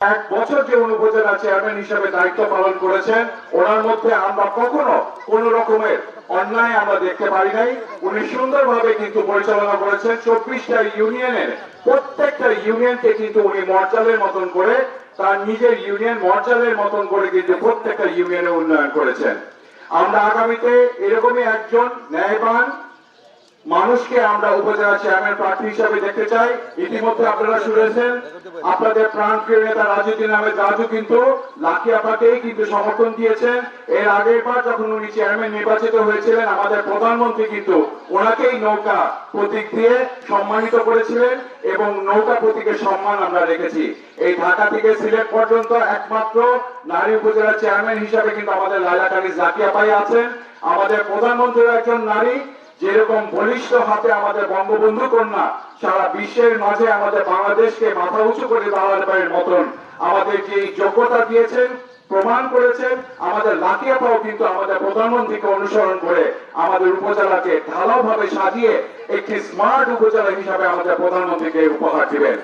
এক বছর যে উপজেলা চেয়ারম্যান হিসেবে দায়িত্ব পালন করেছেন ওনার মধ্যে আমরা কখনো কোন রকমের অন্যায় আমরা দেখতে পারি নাই। উনি সুন্দরভাবে কিন্তু পরিচালনা করেছেন। চব্বিশটা ইউনিয়নের প্রত্যেকটা ইউনিয়নকে কিন্তু উনি মর্যালের মতন করে, তার নিজের ইউনিয়ন মর্যালের মতন করে কিন্তু প্রত্যেকটা ইউনিয়নে উন্নয়ন করেছেন। আমরা আগামীতে এরকমই একজন ন্যায়বান মানুষকে আমরা উপজেলা চেয়ারম্যান প্রার্থী হিসাবে দেখতে চাই। ইতিমধ্যে আপনারা শুনেছেন, আপনাদের প্রাণ প্রিয় নেতা রাজুদ্দিন আহমেদ রাজু কিন্তু লাকি আপাকেই কিন্তু সমর্থন দিয়েছেন। এর আগের বার যখন উনি চেয়ারম্যান নির্বাচিত হয়েছিলেন, আমাদের প্রধানমন্ত্রী কিন্তু ওনাকেই নৌকা প্রতীক দিয়ে সম্মানিত করেছিলেন এবং নৌকা প্রতীকের সম্মান আমরা রেখেছি। এই ঢাকা থেকে সিলেট পর্যন্ত একমাত্র নারী উপজেলা চেয়ারম্যান হিসাবে কিন্তু আমাদের লাইলা কানিজ জাকিয়া পাই আছেন। আমাদের প্রধানমন্ত্রীর একজন নারী। যেরকম বলিষ্ঠ হাতে আমাদের বঙ্গবন্ধু কন্যা সারা বিশ্বের মাঝে আমাদের বাংলাদেশকে মাথা উঁচু করে দাঁড়ানোর মতন আমাদের যে যোগ্যতা দিয়েছেন, প্রমাণ করেছেন, আমাদের লাকিয়াপাও কিন্তু আমাদের প্রধানমন্ত্রীকে অনুসরণ করে আমাদের উপজেলাকে ঢালাওভাবে সাজিয়ে একটি স্মার্ট উপজেলা হিসাবে আমাদের প্রধানমন্ত্রীকে উপহার দিবেন।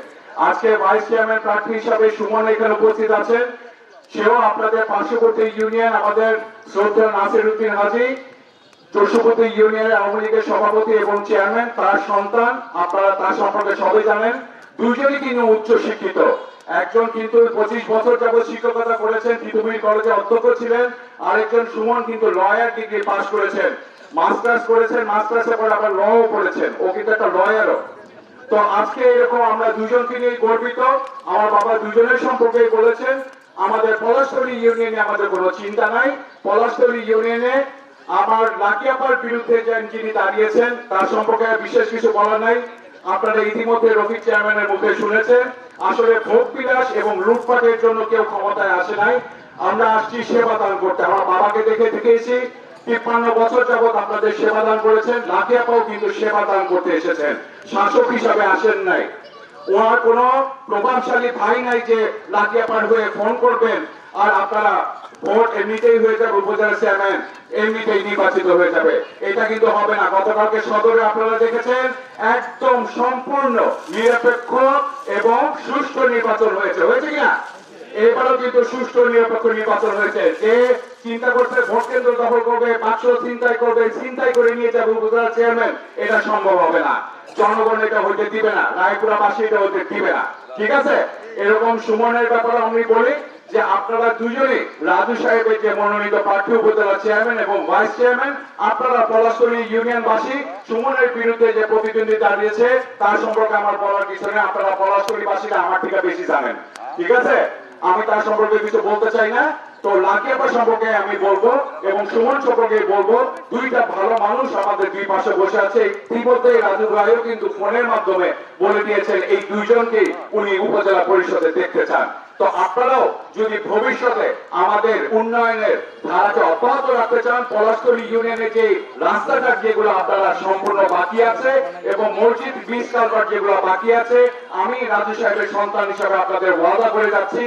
আজকে ভাইস চেয়ারম্যান প্রার্থী হিসাবে সুমন এখানে উপস্থিত আছেন। সেও আপনাদের পার্শ্ববর্তী ইউনিয়ন আমাদের শ্রদ্ধা নাসির উদ্দিন হাজি চৌষপতি ইউনিয়নের আওয়ামী লীগের সভাপতি এবং চেয়ারম্যান, তার সন্তান, আপনারা তার সম্পর্কে সবাই জানেন, দুজনই উচ্চ শিক্ষিত। একজন কিন্তু পঁচিশ বছর শিক্ষকতা করেছেন তিতুমির কলেজে অধ্যক্ষ ছিলেন, আরেকজন সুমন কিন্তু লয়ার ডিগ্রি পাশ করেছেন। মাস্টার্স করেছেন পর আবার করেছেন ও কিন্তু একটা লয়ারও তো আজকে এরকম আমরা দুজনকে নিয়ে গর্বিত। আমার বাবা দুজনের সম্পর্কে বলেছেন, আমাদের পলাশতলী ইউনিয়নে আমাদের কোনো চিন্তা নাই। পলাশতলী ইউনিয়নে আমার লাকিয়াপার বিরুদ্ধে যে যিনি দাঁড়িয়েছেন, তার সম্পর্কে বিশেষ কিছু বলার নাই। আপনারা ইতিমধ্যে রফিক চেয়ারম্যানের মুখে শুনেছেন। আসলে ভোগ বিলাস এবং লুটপাটের জন্য কেউ ক্ষমতায় আসে নাই। আমরা আসছি সেবা দান করতে। আমার বাবাকে দেখে দেখেছি তিপ্পান্ন বছর যাবৎ আপনাদের সেবা দান করেছেন। লাখিয়াপাও কিন্তু সেবা দান করতে এসেছেন। শাসক হিসাবে আসেন নাই। ওনার কোন প্রভাবশালী ভাই নাই যে লাখিয়াপার হয়ে ফোন করবেন আর আপনারা ভোট এমনিতেই হয়ে যাবে, উপজেলা চেয়ারম্যান এমনিতেই নির্বাচিত হয়ে যাবে। এটা কিন্তু হবে না। গতকালকে সদরে আপনারা দেখেছেন, একদম সম্পূর্ণ নিরপেক্ষ এবং সুষ্ঠু নির্বাচন হয়েছে। হয়েছে কিনা এবারও কিন্তু সুষ্ঠু নিরপেক্ষ নির্বাচন হয়েছে। যে চিন্তা করছে, ভোট কেন্দ্র দখল করবে, বাক্স চিন্তাই করবে চিন্তাই করে নিয়ে যাবে উপজেলা চেয়ারম্যান, এটা সম্ভব হবে না। জনগণ এটা হইতে দিবে না রায়পুরাবাসী এটা হইতে দিবে না। ঠিক আছে? এরকম সুমনের ব্যাপারে আমি বলি যে আপনারা দুজনেই, রাজু সাহেবের যে মনোনীত প্রার্থী, উপজেলা চেয়ারম্যান এবং ভাইস চেয়ারম্যান, আপনারা পলাশতলী ইউনিয়নবাসী, সুমনের বিরুদ্ধে যে প্রতিদ্বন্দ্বী দাঁড়িয়েছে, তার সম্পর্কে আমার বলার কিছু নেই। আপনারা পলাশতলীবাসীরা আমার থেকে বেশি জানেন। ঠিক আছে? আমি তার সম্পর্কে কিছু বলতে চাই না। তো লাকিয়াপা সম্পর্কে আমি বলব এবং সুমন সম্পর্কে বলব, দুইটা ভালো মানুষ আমাদের দুই পাশে বসে আছে। ইতিমধ্যে রাজু ভাইও কিন্তু ফোনের মাধ্যমে বলে দিয়েছেন, এই দুইজনকে উনি উপজেলা পরিষদে দেখতে চান। তো আপনারাও যদি ভবিষ্যতে আমাদের উন্নয়নের ধারাকে অব্যাহত রাখতে চান পলাশতলী ইউনিয়নে যে রাস্তাঘাট যেগুলো আপনারা সম্পূর্ণ বাকি আছে এবং মসজিদ বিশ কালভার্ট যেগুলো বাকি আছে, আমি রাজু সাহেবের সন্তান হিসাবে আপনাদের ওয়াদা করে যাচ্ছি।